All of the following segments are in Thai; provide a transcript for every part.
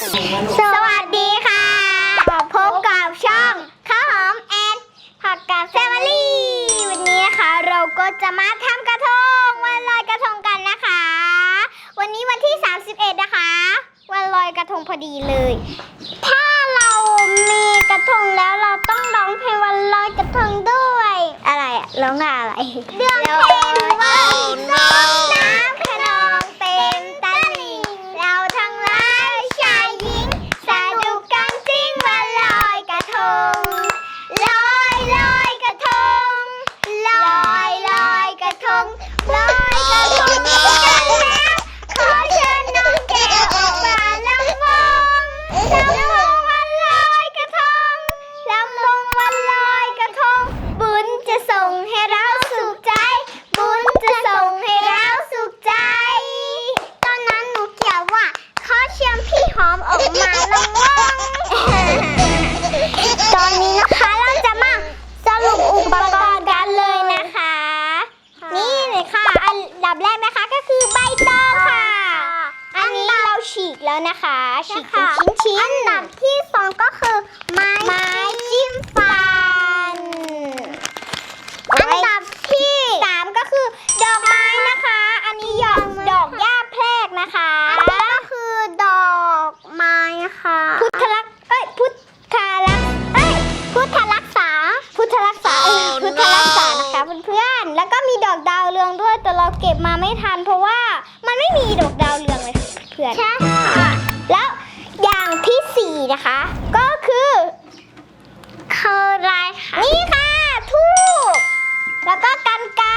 สวัสดีค่ะ พบกับช่องข้าวหอมแอนผักกาดแฟมิลี่ วันนี้นะคะเราก็จะมาทำกระทง วันลอยกระทงกันนะคะ วันนี้วันที่ 31 นะคะ วันลอยกระทงพอดีเลยถ้า ลอยกระทงกันแล้วขอเชิญน้องแก้วออกมาลำวงลำวงวัน นะคะฉีกเป็นชิ้นๆอันดับที่สองก็คือไม้ไม้จิ้มฟัน อันดับที่สามก็คือ ดอกไม้นะคะ อันนี้ดอกดอกหญ้าแพรกนะคะอันนี้ก็คือดอกไม้นะคะพุทธลักษณ์เอ้ยพุทธาลักษณ์เอ้ยพุทธรักษา พุทธรักษาเอ้ยพุทธรักษานะคะเพื่อนๆแล้วก็มีดอกดาวเรืองด้วยแต่เราเก็บมาไม่ทันเพราะว่ามันไม่มีดอก นะคะ ก็คือคืออะไรคะนี่ค่ะทูบแล้วก็กันไกร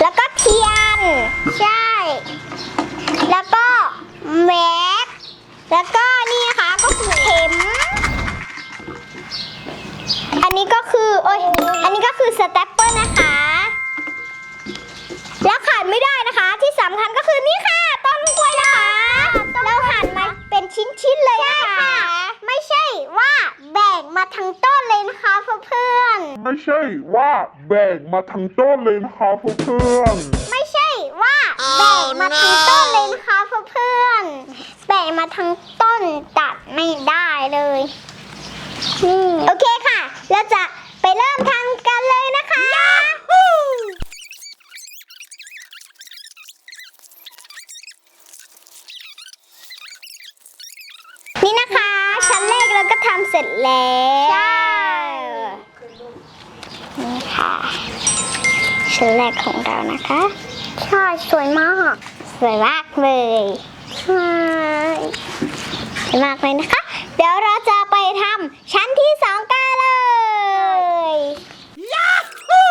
แล้วก็เทียน ใช่ แล้วก็แม็กแล้วก็นี่นะคะก็คือเข็ม อันนี้ก็คือโอ้ยอันนี้ก็คือสเตปเปอร์นะคะ แล้วขาดไม่ได้นะคะที่สำคัญก็คือนี่ค่ะ ไม่ใช่ว่าแบ่งมาทั้งต้นเลยนะคะเพื่อนๆไม่ใช่ว่าแบ่งมาทั้งต้นเลยนะคะเพื่อนๆแบ่งมาทั้งต้นตัดไม่ได้เลยโอเคค่ะ เราจะไปเริ่มทำกันเลยนะคะนี่นะคะ ชั้นแรกเราก็ทำเสร็จแล้วนี่ ค่ะ ชิ้นแรกของเรานะคะ ใช่ สวยมาก สวยมากเลยใช่สวยมากเลยนะคะ เดี๋ยวเราจะไปทำชั้นที่สองกันเลยยาฮู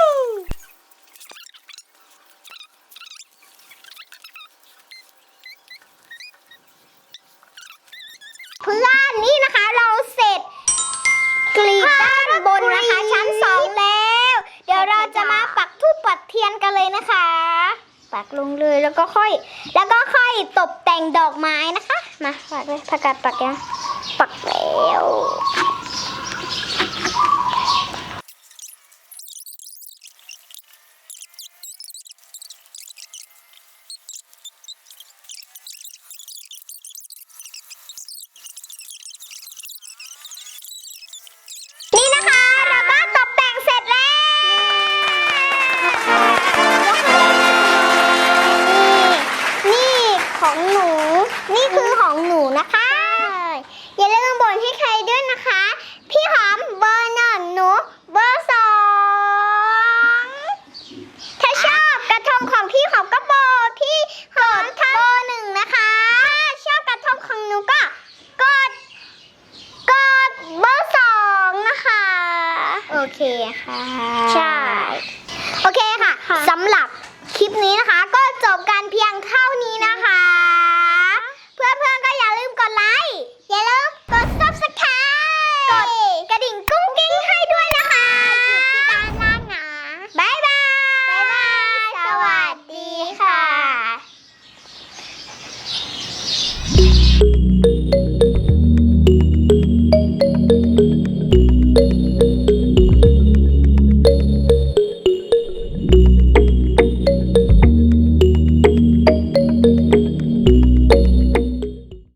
เพื่อนนี่นะคะเราเสร็จ กรีดด้านบนนะคะ ชั้นสองแล้ว เดี๋ยวเราจะมาปักทูปปักเทีย นกันเลยนะคะปักลงเลยแล้วก็ค่อย แล้วก็ค่อยตกแต่งดอกไม้นะคะ มาปักเลยผักกาดปักยังปักแล้ว คค่ะใช่ โอเคค่ะสำหรับคลิปนี้นะคะ ก็จบกันเพียงเท่านี้